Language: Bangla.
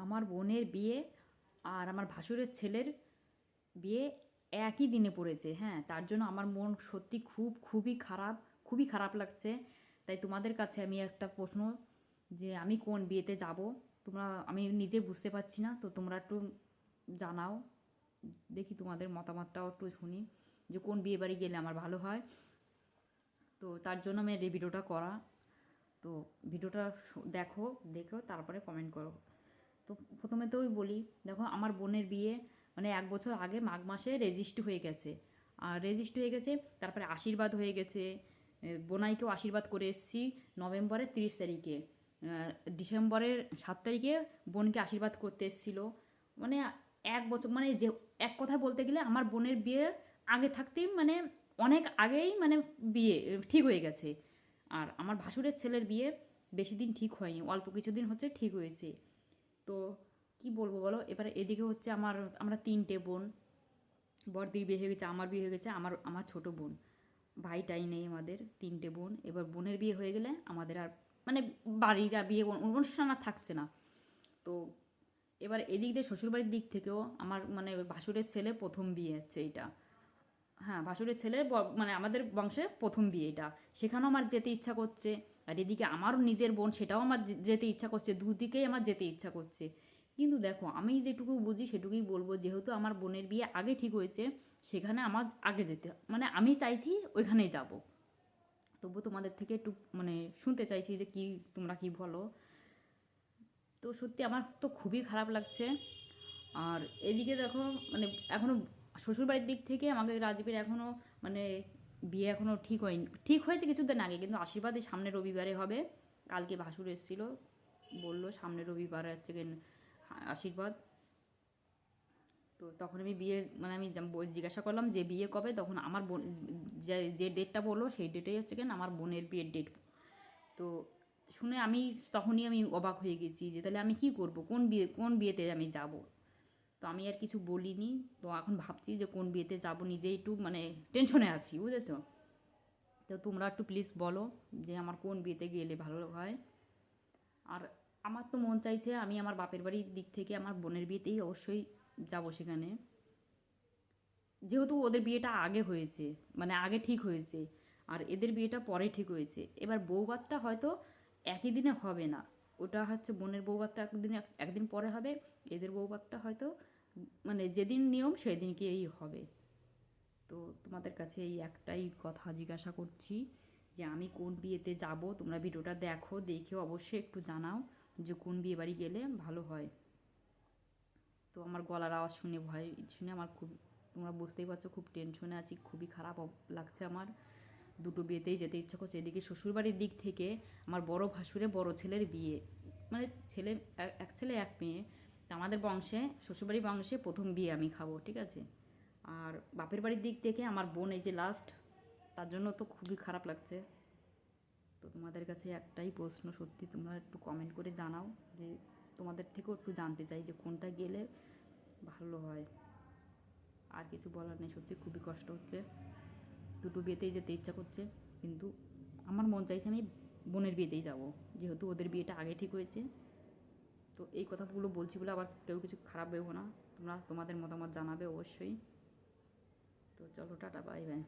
আমার বোনের বিয়ে আর আমার ভাসুরের ছেলের বিয়ে একই দিনে পড়েছে। হ্যাঁ তার জন্য আমার মন সত্যি খুব, খুবই খারাপ খুবই খারাপ লাগছে। তাই তোমাদের কাছে আমি একটা প্রশ্ন যে আমি কোন বিয়েতে যাব? তোমরা, আমি নিজে বুঝতে পারছি না, তো তোমরা একটু জানাও। দেখি তোমাদের মতামতটাও একটু শুনি যে কোন বিয়ে বাড়ি গেলে আমার ভালো হয়। তো তার জন্য আমি এই ভিডিওটা করা। তো ভিডিওটা দেখো দেখো, তারপরে কমেন্ট করো। তো প্রথমে তো ওই বলি, দেখো আমার বোনের বিয়ে মানে এক বছর আগে মাঘ মাসে রেজিস্ট্রি হয়ে গেছে। আর রেজিস্ট্রি হয়ে গেছে, তারপরে আশীর্বাদ হয়ে গেছে। বোনাইকেও আশীর্বাদ করে এসেছি নভেম্বরের তিরিশ তারিখে। ডিসেম্বরের সাত তারিখে বোনকে আশীর্বাদ করতে এসেছিল। মানে এক বছর মানে যে, এক কথা বলতে গেলে আমার বোনের বিয়ে আগে থাকতেই মানে অনেক আগেই মানে বিয়ে ঠিক হয়ে গেছে। আর আমার ভাসুরের ছেলের বিয়ে বেশি দিন ঠিক হয়নি, অল্প কিছুদিন হচ্ছে ঠিক হয়েছে। তো কি বলব বলো? এবারে এদিকে হচ্ছে আমার, আমরা তিনটে বোন। বড়দির বিয়ে হয়ে গেছে, আমার বিয়ে হয়ে গেছে, আমার আমার ছোট বোন। ভাইটাই নেই আমাদের, তিনটে বোন। এবার বোনের বিয়ে হয়ে গেলে আমাদের আর মানে বাড়ির আর বিয়ে অনু- অনুষ্ঠান আর থাকছে না। তো এবার এদিক দিয়ে শ্বশুরবাড়ির দিক থেকেও আমার মানে ভাসুরের ছেলে প্রথম বিয়ে হচ্ছে এটা হ্যাঁ ভাসুরের ছেলে মানে আমাদের বংশে প্রথম বিয়ে এটা। সেখানেও আমার যেতে ইচ্ছা করছে। আর এদিকে আমারও নিজের বোন, সেটাও আমার যেতে ইচ্ছা করছে, দুদিকেই আমার যেতে ইচ্ছা করছে। কিন্তু দেখো, আমি যেটুকু বুঝি সেটুকুই বলব, যেহেতু আমার বোনের বিয়ে আগে ঠিক হয়েছে, সেখানে আমার আগে যেতে মানে আমি চাইছি ওইখানেই যাব। তবু তোমাদের থেকে একটু মানে শুনতে চাইছি যে কি, তোমরা কি বলো। তো সত্যি আমার তো খুবই খারাপ লাগছে। আর এদিকে দেখো মানে এখনও শ্বশুরবাড়ির দিক থেকে আমাকে রাজীবের এখনও মানে বিয়ে এখনও ঠিক হয়নি, ঠিক হয়েছে কিছুদিন আগে, কিন্তু আশীর্বাদ এই সামনে রবিবারে হবে। কালকে ভাসুর এসেছিল, বলল সামনে রবিবারে হচ্ছে আশীর্বাদ। তো তখন আমি বিয়ে মানে আমি জিজ্ঞাসা করলাম যে বিয়ে কবে, তখন আমার বোন, যে ডেটটা বলল সেই ডেটেই হচ্ছে কেন আমার বোনের বিয়ের ডেট তো শুনে আমি, তখনই আমি অবাক হয়ে গেছি যে তাহলে আমি কি করব? কোন বিয়ে, কোন বিয়েতে আমি যাব? তো আমি আর কিছু বলিনি। তো এখন ভাবছি যে কোন বিয়েতে যাব, নিজেই একটু মানে টেনশনে আছি, বুঝেছ? তো তোমরা একটু প্লিজ বলো যে আমার কোন বিয়েতে গেলে ভালো হয়। আর আমার তো মন চাইছে আমি আমার বাপের বাড়ির দিক থেকে আমার বোনের বিয়েতেই অবশ্যই যাব সেখানে। যেহেতু ওদের বিয়েটা আগে হয়েছে মানে আগে ঠিক হয়েছে, আর এদের বিয়েটা পরে ঠিক হয়েছে। এবার বৌভাতটা হয়তো একই দিনে হবে না। ওটা হচ্ছে বোনের বৌভাতটা একদিন একদিন পরে হবে, এদের বৌভাতটা হয়তো মানে যেদিন নিয়ম সেদিনকেই হবে। তো তোমাদের কাছে এই একটাই কথা জিজ্ঞাসা করছি যে আমি কোন বিয়েতে যাব, তোমরা ভিডিওটা দেখো, দেখে অবশ্যই একটু জানাও যে কোন বিয়ে বাড়ি গেলে ভালো হয়। তো আমার গলার আওয়াজ শুনে ভয়, শুনে আমার খুব, তোমরা বুঝতেই পারছ, খুব টেনশনে আছি, খুবই খারাপ লাগছে আমার। দুটো বিয়েতেই যেতে ইচ্ছা করছে। এদিকে শ্বশুরবাড়ির দিক থেকে আমার বড় ভাসুরে বড় ছেলের বিয়ে। মানে ছেলে, এক- ছেলে, এক মেয়ে। তা আমাদের বংশে, শ্বশুরবাড়ির বংশে প্রথম বিয়ে আমি খাব, ঠিক আছে? আর বাপের বাড়ির দিক থেকে আমার বোন এই যে লাস্ট তার জন্য তো খুবই খারাপ লাগছে। তো তোমাদের কাছে একটাই প্রশ্ন সত্যি, তোমরা একটু কমেন্ট করে জানাও যে তোমাদের থেকেও একটু জানতে চাই যে কোনটা গেলে ভালো হয়। আর কিছু বলার নেই, সত্যি খুবই কষ্ট হচ্ছে। দুটো বিয়েতেই যেতে ইচ্ছা করছে, কিন্তু আমার মন চাইছে আমি বোনের বিয়েতেই যাব। যেহেতু ওদের বিয়েটা আগে ঠিক হয়েছে, তো এই কথাগুলো বলছি বলে আবার কেউ কিছু খারাপ ভেবো না। তোমরা তোমাদের মতামত জানাবে অবশ্যই। তো চলো, টাটা, বাই বাই।